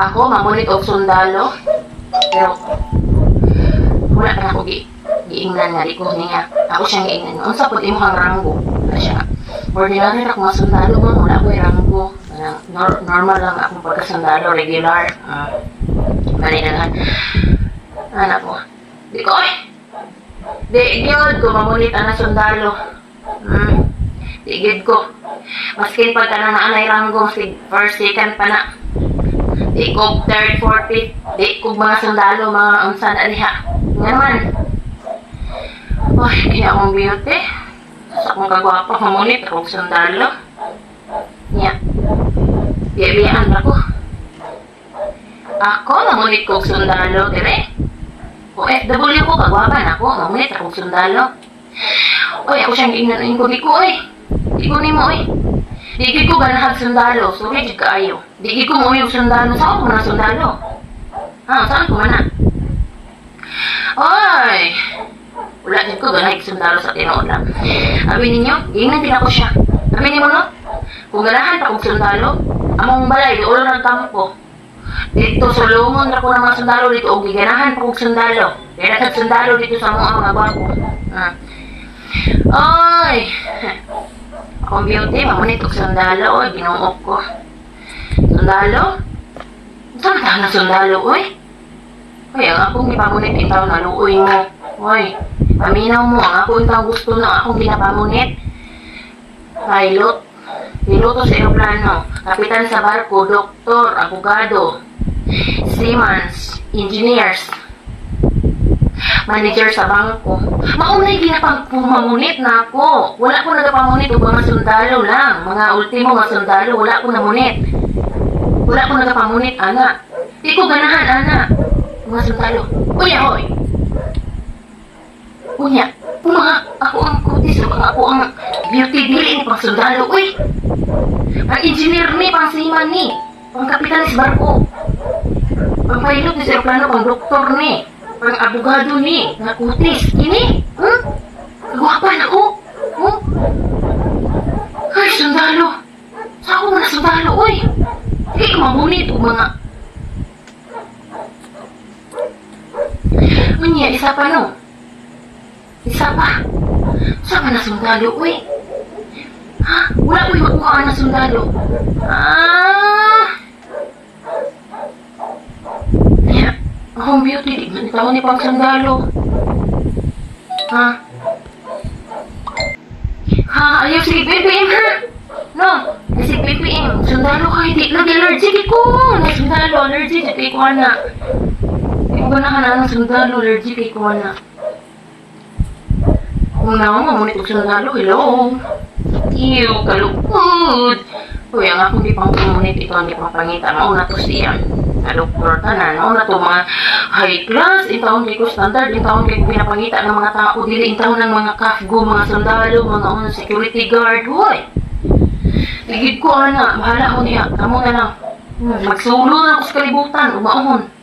Ako, mamunit og sundalo. Pero, wala na ako gi giingnan nga, di ko niya. Ako siyang giingnan. Unsa po imong ranggo? Wala siya nga. Ordinary na kung mga sundalo mo, wala ko ranggo. Normal lang akong pagkasundalo, regular. Uh, Maninangan. Anak ko. Di ko, oy! Di, gyud ko, mamunit ang sundalo. Hmm. Di, gyud ko. Maskin pagka na naanay ranggo, si first, second pa na. Di ko third, fourth, fifth. Di ko mga sundalo, mga unsan aliha. Nga naman. Ay, kaya akong beauty. Sa akong kagwapa, mamunit akong sundalo. Nya. Biyabiyaan ako. Ako, mamunit kong sundalo, dire. O FW ko, kagwapan ako, mamunit akong sundalo. Oy, ako siyang inanuin ko, di ko, oy. Ni mo, oy. Di gid ko ganahan sundalo, sorry jud kaayo. Di ko mo yung sundalo, saan ko ang sundalo? Ha, saan ko man na? Oy! Wala din ko ganahan yung sundalo sa tinola. Sabi ninyo, ingnan din ako siya. Sabi niyo no? Kung ganahan pa kong sundalo, among balay, di ulo ng kampo. Dito sa lungon ra ko ng mga sundalo dito, o giganahan pa kong sundalo. Kaya nagkat sundalo dito sa mga mga bago. Ah. Oy! Akong beauty, mamunit og sundalo, oy, ginuok ko. Sundalo? Saan ka na sundalo, oy? Oy, ang akong ipamunit itaw na luoy mo. Oy, paminaw mo, ang ako itaw gusto na akong ginapamunit. Pilot, piloto sa aeroplano, kapitan sa barko, doktor, abogado, seamans, engineers, manager sa bangko. Maunay ginapang pumamunit na ako. Wala ko nagapamunit o mga sundalo lang. Mga ultimo mga sundalo, wala ko namunit. Wala ko nagapamunit, ana. Di ko ganahan, ana. Mga sundalo. Uya, hoy. Unya, mga ako ang kutis, ako ang beauty dili ni pang sundalo. Uy, ang engineer ni, pang seaman ni, pang kapitan sa barko. Pang pilot ni sa aeroplano, pang doktor ni, pang abogado ni, nga kutis. Ini, hmm? Kagwapan ako. Hmm? Ay, sundalo. Sa ako na sundalo, uy. Hindi ko mamunit o mga... Unya, isa pa no. Isa pa. Sa ka na sundalo, uy. Ha? Wala ko yung makuha na sundalo. Ah! Akong beauty, itaw ni pang sundalo. Ha? Ha? Ayaw, sige, BBM, ha? No, kasi BBM, sundalo ka, hindi lagi allergic ko. Na sundalo, allergic, kay ko na. Hindi ko ganahan na ng sundalo, allergic kay ko na. Kung na ako, mamunit ko sundalo, hello. Ew, kalukod. Uy, ang ako di pang pumunit ito, hindi pang pangita. Mauna to siya. Kalukod ka na. Mauna to mga high class. Itaon kay ko standard. Itaon kay ko pinapangita ng mga tao. Dili itaon ng mga kafgo, mga sundalo, mga unang security guard. Uy! Ligid ko, ana. Bahala ko niya. Kamu na lang. Hmm, Magsulo na ako sa kalibutan. Umaon.